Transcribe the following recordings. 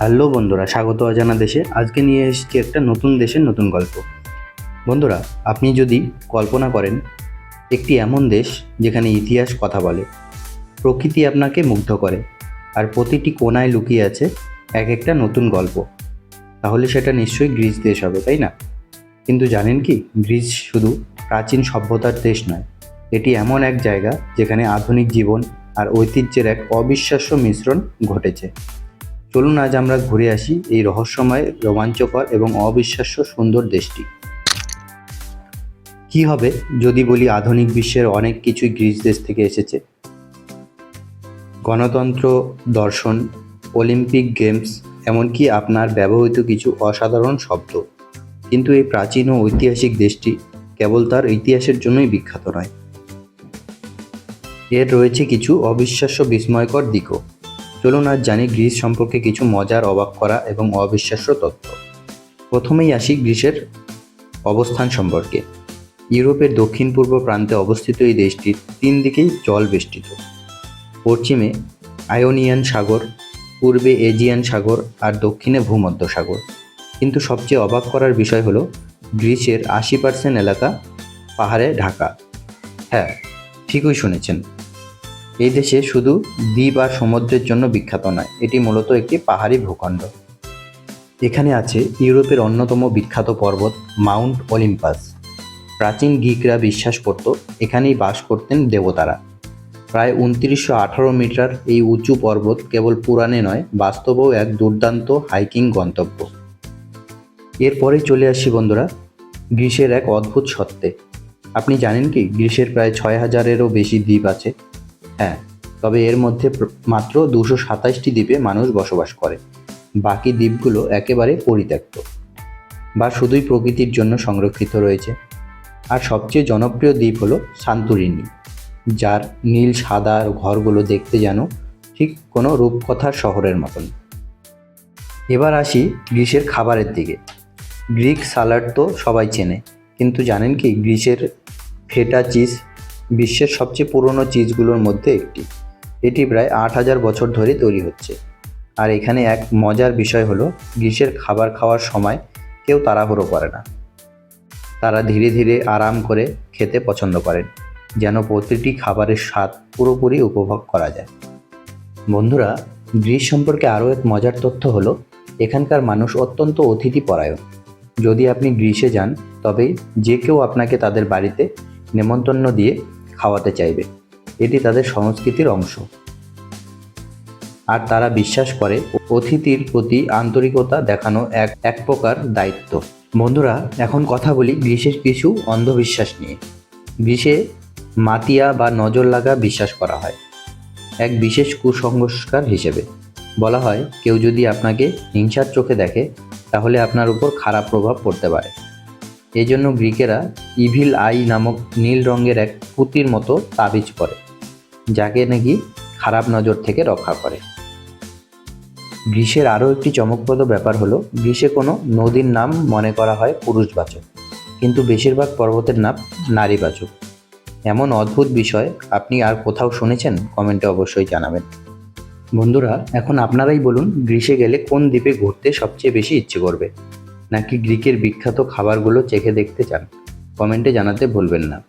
Hello বন্ধুরা, স্বাগত অজানা দেশে। আজকে নিয়ে এসেছি একটা নতুন দেশের নতুন গল্প। বন্ধুরা, আপনি যদি কল্পনা করেন, একটি এমন দেশ যেখানে ইতিহাস কথা বলে, প্রকৃতি আপনাকে মুগ্ধ করে, আর প্রতিটি কোনায় লুকিয়ে আছে এক একটা নতুন গল্প, তাহলে সেটা নিশ্চয়ই গ্রিস দেশ হবে, তাই না? কিন্তু জানেন কি, গ্রিস শুধু প্রাচীন সভ্যতার দেশ নয়, এটি এমন এক জায়গা যেখানে আধুনিক জীবন আর ঐতিহ্যের এক অবিশ্বাস্য মিশ্রণ ঘটেছে। চলুন আজ আমরা ঘুরে আসি এই রহস্যময়, রোমাঞ্চকর এবং অবিশ্বাস্য সুন্দর দেশটি। কি হবে যদি বলি আধুনিক বিশ্বের অনেক কিছুই গ্রিস দেশ থেকে এসেছে? গণতন্ত্র, দর্শন, অলিম্পিক গেমস, এমনকি আপনার ব্যবহৃত কিছু অসাধারণ শব্দ। কিন্তু এই প্রাচীন ও ঐতিহাসিক দেশটি কেবল তার ইতিহাসের জন্যই বিখ্যাত নয়। এর রয়েছে কিছু অবিশ্বাস্য বিস্ময়কর দিকও। চলুন আজ জানি গ্রিস সম্পর্কে কিছু মজার অবাক করা এবং অবিশ্বাস্য তথ্য। প্রথমেই আসি গ্রিসের অবস্থান সম্পর্কে। ইউরোপের দক্ষিণ পূর্ব প্রান্তে অবস্থিত এই দেশটির তিন দিকেই জল বেষ্টিত। পশ্চিমে আয়োনিয়ান সাগর, পূর্বে এজিয়ান সাগর আর দক্ষিণে ভূমধ্য সাগর। কিন্তু সবচেয়ে অবাক করার বিষয় হলো, গ্রিসের আশি পার্সেন্ট এলাকা পাহাড়ে ঢাকা। হ্যাঁ ঠিকই শুনেছেন। এই দেশে শুধু দ্বীপ আর সমুদ্রের জন্য বিখ্যাত নয়, এটি মূলত একটি পাহাড়ি ভূখণ্ড। এখানে আছে ইউরোপের অন্যতম বিখ্যাত পর্বত মাউন্ট অলিম্পাস। প্রাচীন গ্রিকরা বিশ্বাস করত, এখানেই বাস করতেন দেবতারা। প্রায় উনত্রিশশো আঠারো মিটার এই উঁচু পর্বত কেবল পুরাণে নয়, বাস্তবেও এক দুর্দান্ত হাইকিং গন্তব্য। এরপরে চলে আসি বন্ধুরা, গ্রীষ্মের এক অদ্ভুত সত্ত্বে আপনি জানেন কি, গ্রীষ্মের প্রায় ছয় হাজারেরও বেশি দ্বীপ আছে। হ্যাঁ তবে এর মধ্যে মাত্র দুশো সাতাশটি দ্বীপে মানুষ বসবাস করে। বাকি দ্বীপগুলো একেবারে পরিত্যক্ত বা শুধুই প্রকৃতির জন্য সংরক্ষিত রয়েছে। আর সবচেয়ে জনপ্রিয় দ্বীপ হলো সান্তুরিনি, যার নীল, সাদা ঘরগুলো দেখতে যেন ঠিক কোনো রূপকথার শহরের মতন। এবার আসি গ্রিসের খাবারের দিকে। গ্রিক সালাড তো সবাই চেনে, কিন্তু জানেন কি গ্রিসের ফেটা চিজ বিশ্বের সবচেয়ে পুরনো চিজগুলোর মধ্যে একটি। এটি প্রায় আট হাজার বছর ধরে তৈরি হচ্ছে। আর এখানে এক মজার বিষয় হলো, গ্রীষ্মের খাবার খাওয়ার সময় কেউ তাড়াহুড়ো করে না। তারা ধীরে ধীরে আরাম করে খেতে পছন্দ করেন, যেন প্রতিটি খাবারের স্বাদ পুরোপুরি উপভোগ করা যায়। বন্ধুরা গ্রিস সম্পর্কে আরও এক মজার তথ্য হলো, এখানকার মানুষ অত্যন্ত অতিথিপরায়ণ। যদি আপনি গ্রীষে যান, তবে যে কেউ আপনাকে তাদের বাড়িতে নেমন্তন্ন দিয়ে খাওয়াতে চাইবে। এটি তাদের সংস্কৃতির অংশ। আর তারা বিশ্বাস করে, অতিথির প্রতি আন্তরিকতা দেখানো এক এক প্রকার দায়িত্ব। বন্ধুরা, এখন কথা বলি গ্রীষের কিছু অন্ধবিশ্বাস নিয়ে। গ্রীষে মাতিয়া বা নজর লাগা বিশ্বাস করা হয়। এক বিশেষ কুসংস্কার হিসেবে। বলা হয়, কেউ যদি আপনাকে হিংসার চোখে দেখে, তাহলে আপনার উপর খারাপ প্রভাব পড়তে পারে। এই জন্য গ্রিকেরা ইভিল আই নামক নীল রঙের এক পুঁতির মতো তাবিজ করে যাকে নাকি খারাপ নজর থেকে রক্ষা করে। গ্রীষ্মের আরও একটি চমকপ্রদ ব্যাপার হলো গ্রীষ্মে কোনো নদীর নাম মনে করা হয় পুরুষবাচক, কিন্তু বেশিরভাগ পর্বতের নাম নারীবাচক। এমন অদ্ভুত বিষয় আপনি আর কোথাও শুনেছেন? কমেন্টে অবশ্যই জানাবেন। বন্ধুরা, এখন আপনারাই বলুন গ্রীষে গেলে কোন দ্বীপে ঘুরতে সবচেয়ে বেশি ইচ্ছে করবে? নাকি গ্রিকের বিখ্যাত খাবারগুলো চেখে দেখতে চান? কমেন্টে জানাতে ভুলবেন না।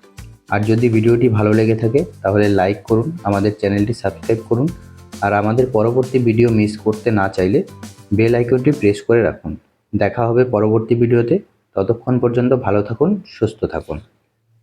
আর যদি ভিডিওটি ভালো লেগে থাকে, তাহলে লাইক করুন, আমাদের চ্যানেলটি সাবস্ক্রাইব করুন, আর আমাদের পরবর্তী ভিডিও মিস করতে না চাইলে বেল আইকনটি প্রেস করে রাখুন। দেখা হবে পরবর্তী ভিডিওতে। ততক্ষণ পর্যন্ত ভালো থাকুন, সুস্থ থাকুন।